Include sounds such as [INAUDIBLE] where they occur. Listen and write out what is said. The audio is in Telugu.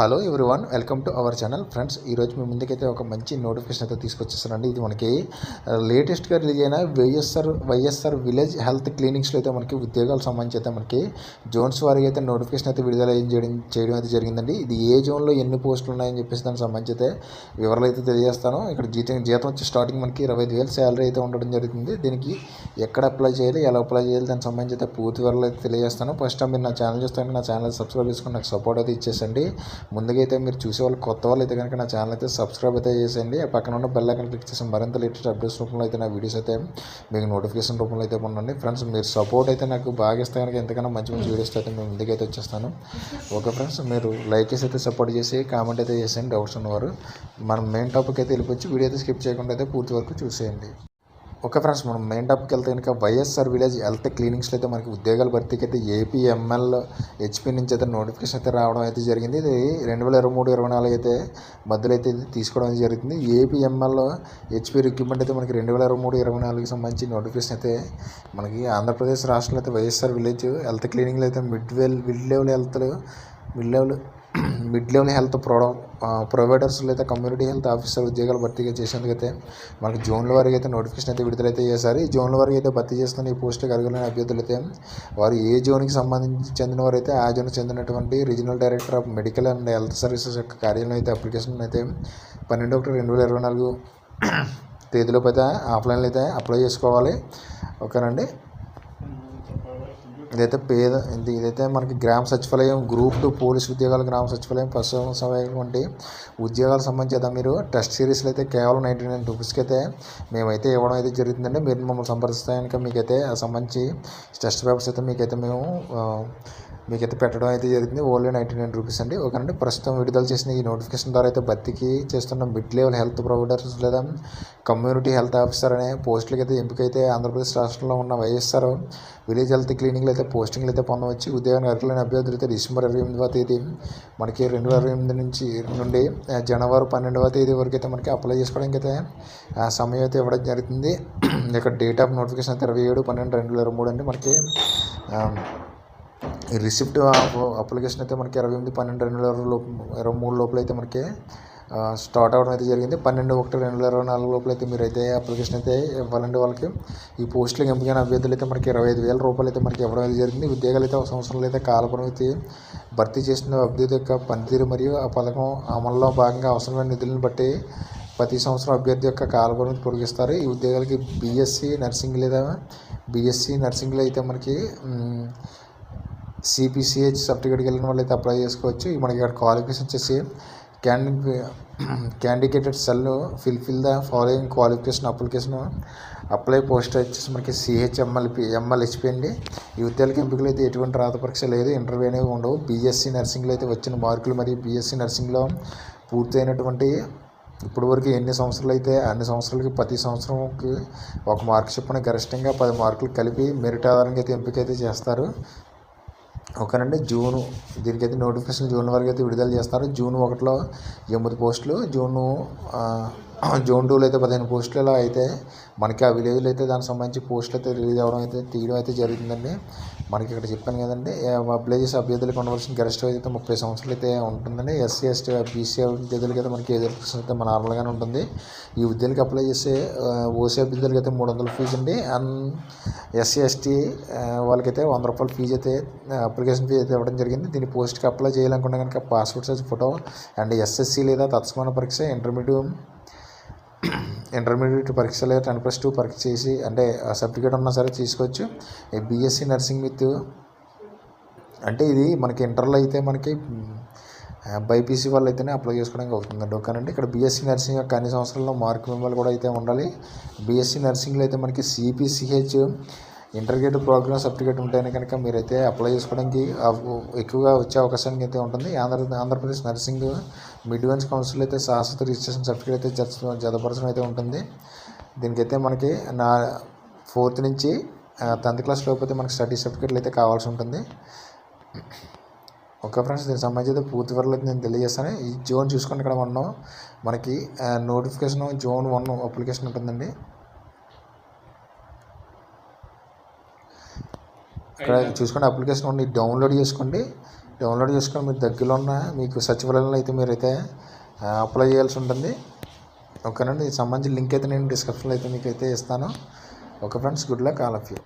Hello everyone welcome to our channel. Friends ఈరోజు మీ ముందుకైతే ఒక మంచి నోటిఫికేషన్ అయితే తీసుకొచ్చేస్తానండి ఇది మనకి లేటెస్ట్గా రిలీజ్ అయిన వైఎస్ఆర్ వైఎస్ఆర్ విలేజ్ హెల్త్ క్లినిక్స్లో అయితే మనకి ఉద్యోగాలకు సంబంధించి అయితే మనకి జోన్స్ వారికి అయితే నోటిఫికేషన్ అయితే విడుదల చేయడం చేయడం అయితే జరిగిందండి. ఇది ఏ జోన్లో ఎన్ని పోస్టులు ఉన్నాయని చెప్పేసి దానికి సంబంధించి అయితే వివరాలు అయితే తెలియజేస్తాను. ఇక్కడ జీతం జీతం వచ్చి స్టార్టింగ్ మనకి ఇరవై ఐదు వేలు శాలరీ అయితే ఉండడం జరుగుతుంది. దీనికి ఎక్కడ అప్లై చేయాలి ఎలా అప్లై చేయాలి దానికి సంబంధించి అయితే పూర్తి వివరాలు అయితే తెలియజేస్తాను. ఫస్ట్ టైం మీరు నా ఛానల్ చూస్తే నా ఛానల్ సబ్స్క్రైబ్ చేసుకుని నాకు సపోర్ట్ అయితే ఇచ్చేసండి. ముందుగా అయితే మీరు చూసే వాళ్ళు కొత్త వాళ్ళు అయితే కనుక నా ఛానల్ అయితే సబ్స్క్రైబ్ అయితే చేసేయండి. ఆ పక్కన ఉన్న బెల్ ఐకన్ క్లిక్ చేసి మరింత లేటెస్ట్ అప్డేట్స్ రూపంలో అయితే నా వీడియోస్ అయితే మీకు నోటిఫికేషన్ రూపంలో అయితే ఉండండి. ఫ్రెండ్స్ మీరు సపోర్ట్ అయితే నాకు బాగా ఇస్తే కనుక ఎంతకన్నా మంచి మంచి వీడియోస్ అయితే మేము ముందుకైతే వచ్చేస్తాను. ఓకే ఫ్రెండ్స్ మీరు లైక్ చేసి అయితే సపోర్ట్ చేసి కామెంట్ అయితే చేసేయండి. డౌట్స్ ఉన్నవారు మనం మెయిన్ టాపిక్ అయితే వెళ్ళిపోయి వీడియో అయితే స్కిప్ చేయకుండా అయితే పూర్తి వరకు చూసేయండి. ఓకే ఫ్రెండ్స్ మనం మెయిన్ టాపిక్ వెళ్తే కనుక వైఎస్ఆర్ విలేజ్ హెల్త్ క్లినిక్స్లో అయితే మనకి ఉద్యోగాల భర్తీకి అయితే ఏపీఎంఎల్ హెచ్పి నుంచి అయితే నోటిఫికేషన్ అయితే రావడం అయితే జరిగింది. ఇది రెండు వేల ఇరవై మూడు ఇరవై నాలుగు అయితే మధ్యలో అయితే తీసుకోవడం అయితే జరిగింది. ఏపీఎంఎల్ హెచ్పి రిక్రూట్మెంట్ అయితే మనకి రెండు వేల ఇరవై మూడు ఇరవై నాలుగుకి సంబంధించి నోటిఫికేషన్ అయితే మనకి ఆంధ్రప్రదేశ్ రాష్ట్రంలో అయితే వైఎస్ఆర్ విలేజ్ హెల్త్ క్లినిక్లో అయితే mid well mid level health mid level mid level health ప్రొడ providers లేదా కమ్యూనిటీ హెల్త్ ఆఫీసర్ ఉద్యోగాలు భర్తీగా చేసేందుకైతే మనకి జోన్ల వారికి అయితే నోటిఫికేషన్ అయితే విడుదలైతే చేశారు. ఈ జోన్ల వారికి అయితే భర్తీ చేస్తున్న ఈ పోస్టులకు అర్హులైన అభ్యర్థులు అయితే వారు ఏ జోన్కి సంబంధించి చెందిన వారు అయితే ఆ జోన్కి చెందినటువంటి regional director of medical and health services యొక్క కార్యాలయం అయితే అప్లికేషన్ అయితే పన్నెండు ఒకటి రెండు వేల ఇరవై నాలుగు తేదీలోపు అయితే ఆఫ్లైన్లో అయితే అప్లై చేసుకోవాలి. ఓకేనండి? ఇదైతే పేద ఇది ఇదైతే మనకి గ్రామ సచివాలయం గ్రూప్ టూ పోలీస్ ఉద్యోగాలు గ్రామ సచివాలయం ప్రస్తుతం సహాయం వంటి ఉద్యోగాలకు సంబంధించి అయితే మీరు? టెస్ట్ సిరీస్లో అయితే కేవలం నైంటీ నైన్ రూపీస్కి అయితే మేమైతే ఇవ్వడం అయితే జరుగుతుందండి మీరు మమ్మల్ని సంప్రదిస్తే కనుక మీకైతే సంబంధించి టెస్ట్ పేపర్స్ అయితే మీకైతే మేము మీకైతే పెట్టడం అయితే జరిగింది. ఓన్లీ నైంటీ నైన్ రూపీస్ అండి. ఓకేనండి. ప్రస్తుతం విడుదల చేసిన ఈ నోటిఫికేషన్ ద్వారా అయితే భర్తీకి చేస్తున్న మిడ్ లెవెల్ హెల్త్ ప్రొవైడర్స్ లేదా కమ్యూనిటీ హెల్త్ ఆఫీసర్ అనే పోస్టులకి అయితే ఎంపికైతే ఆంధ్రప్రదేశ్ రాష్ట్రంలో ఉన్న వైఎస్ఆర్ విలేజ్ హెల్త్ క్లినిక్లు అయితే పోస్టింగ్లు అయితే పొందవచ్చు. ఉద్యోగానికి అర్హులైన అభ్యర్థులు అయితే డిసెంబర్ ఇరవై ఎనిమిదవ తేదీ మనకి రెండు వేల ఇరవై ఎనిమిది నుంచి నుండి జనవరి పన్నెండవ తేదీ వరకు అయితే మనకి అప్లై చేసుకోవడానికి అయితే సమయం అయితే ఇవ్వడం జరుగుతుంది. [CLEARS THROAT] ఇక్కడ డేట్ ఆఫ్ నోటిఫికేషన్ అయితే ఇరవై ఏడు పన్నెండు రెండు వేల ఇరవై మూడు అండి మనకి. ఈ రిసిప్ట్ అప్లికేషన్ అయితే మనకి ఇరవై ఎనిమిది పన్నెండు రెండు వేల లోపు ఇరవై మూడు లోపల అయితే మనకి స్టార్ట్ అవ్వడం అయితే జరిగింది. పన్నెండు ఒకటి రెండు వేల ఇరవై నాలుగు లోపల అయితే మీరు అయితే అప్లికేషన్ అయితే ఇవ్వాలండి వాళ్ళకి. ఈ పోస్టులకు ఎంపికైన అభ్యర్థులు అయితే మనకి ఇరవై ఐదు వేల రూపాయలు అయితే మనకి ఇవ్వడం అయితే జరిగింది. ఉద్యోగాలు అయితే ఒక సంవత్సరంలో అయితే కాలపరిమితి భర్తీ చేసిన అభ్యర్థి యొక్క పనితీరు మరియు ఆ పథకం అమల్లో భాగంగా అవసరమైన నిధులను బట్టి ప్రతి సంవత్సరం అభ్యర్థి యొక్క కాలపరిమితి పొడిగిస్తారు. ఈ ఉద్యోగాలకి బీఎస్సీ నర్సింగ్ లేదా బీఎస్సీ నర్సింగ్లో అయితే మనకి సిపిసిహెచ్ సర్టిఫికేట్కి వెళ్ళిన వాళ్ళు అయితే అప్లై చేసుకోవచ్చు మనకి ఇక్కడ క్వాలిఫికేషన్ వచ్చేసి candy candidates shall fulfil the following qualification application apply post వచ్చేసి మనకి సిహెచ్ఎంఎల్పి ఎంఎల్హెచ్పి అండి ఈ ఉద్యోగాలకు ఎంపికలు అయితే ఎటువంటి రాత పరీక్ష లేదు. ఇంటర్వ్యూ అనేవి ఉండవు. బీఎస్సీ నర్సింగ్లో అయితే వచ్చిన మార్కులు మరియు బీఎస్సీ నర్సింగ్లో పూర్తయినటువంటి ఇప్పుడు వరకు ఎన్ని సంవత్సరాలు అయితే అన్ని సంవత్సరాలకి ప్రతి సంవత్సరంకి ఒక మార్క్ చొప్పున గరిష్టంగా పది మార్కులు కలిపి మెరిట్ ఆధారంగా అయితే ఎంపిక అయితే చేస్తారు. ఓకేనండి జూన్ దీనికైతే నోటిఫికేషన్ జూన్ వరకు అయితే విడుదల చేస్తారు. జూన్ ఒకటిలో ఎనిమిది పోస్టులు జూను జోన్ టూలో అయితే పదిహేను పోస్టులలో అయితే మనకి ఆ విలేజ్లో అయితే దానికి సంబంధించి పోస్టులు అయితే రిలీజ్ అవ్వడం అయితే తీయడం అయితే జరుగుతుందండి మనకి ఇక్కడ చెప్పాను కదండి అప్లై అభ్యర్థులకు ఉండవలసిన గరిష్ట వయసు అయితే ముప్పై సంవత్సరాలు అయితే ఉంటుందండి. ఎస్సీ ఎస్టీ బీసీ అభ్యర్థులకి అయితే మనకి ఏదో అయితే మన నార్మల్గానే ఉంటుంది. ఈ ఉద్యోగానికి అప్లై చేసే ఓసీ అభ్యర్థులకి అయితే మూడు వందల ఫీజు అండి. అండ్ ఎస్సీ ఎస్టీ వాళ్ళకైతే వంద రూపాయల ఫీజు అయితే అప్లికేషన్ ఫీజు అయితే ఇవ్వడం జరిగింది. దీని పోస్ట్కి అప్లై చేయాలనుకుంటే కనుక passport size photo and SSC లేదా తత్సమాన పరీక్ష ఇంటర్మీడియట్ ఇంటర్మీడియట్ పరీక్ష లేదా టెన్ ప్లస్ టూ పరీక్ష చేసి అంటే సర్టిఫికేట్ ఉన్నా సరే తీసుకోవచ్చు. బీఎస్సీ నర్సింగ్ విత్ అంటే ఇది మనకి ఇంటర్లో అయితే మనకి బైపీసీ వాళ్ళు అయితేనే అప్లై చేసుకోవడానికి అవుతుందండి ఓకేనండి ఇక్కడ బీఎస్సీ నర్సింగ్ యొక్క అన్ని సంవత్సరాల్లో మార్క్ మెంబర్లు కూడా అయితే ఉండాలి. బీఎస్సీ నర్సింగ్లో అయితే మనకి సిపిసిహెచ్ ఇంటర్మీడియట్ ప్రోగ్రామ్ సర్టిఫికేట్ ఉంటేనే కనుక మీరైతే అప్లై చేసుకోవడానికి ఎక్కువగా వచ్చే అవకాశానికి అయితే ఉంటుంది. Andhra Andhra Pradesh nursing midwives council అయితే శాశ్వత రిజిస్ట్రేషన్ సర్టిఫికేట్ అయితే జత జతపరచడం అయితే ఉంటుంది. దీనికైతే మనకి నా ఫోర్త్ నుంచి టెన్త్ క్లాస్ లోపు అయితే మనకి స్టడీ సర్టిఫికేట్లు అయితే కావాల్సి ఉంటుంది. ఓకే ఫ్రెండ్స్ దీనికి సంబంధించి అయితే పూర్తి వివరాలు అయితే నేను తెలియజేస్తాను. ఈ జోన్ చూసుకుంటే ఇక్కడ మనం మనకి నోటిఫికేషన్ జోన్ వన్ అప్లికేషన్ ఉంటుందండి. ఇక్కడ చూసుకోండి అప్లికేషన్ ఉండి డౌన్లోడ్ చేసుకోండి. డౌన్లోడ్ చేసుకొని మీరు దగ్గరలో ఉన్న మీకు సచివాలయంలో అయితే మీరైతే అప్లై చేయాల్సి ఉంటుంది. ఓకేనండి దీనికి సంబంధించిన లింక్ అయితే నేను డిస్క్రిప్షన్లో అయితే మీకు అయితే ఇస్తాను. Okay friends good luck all of you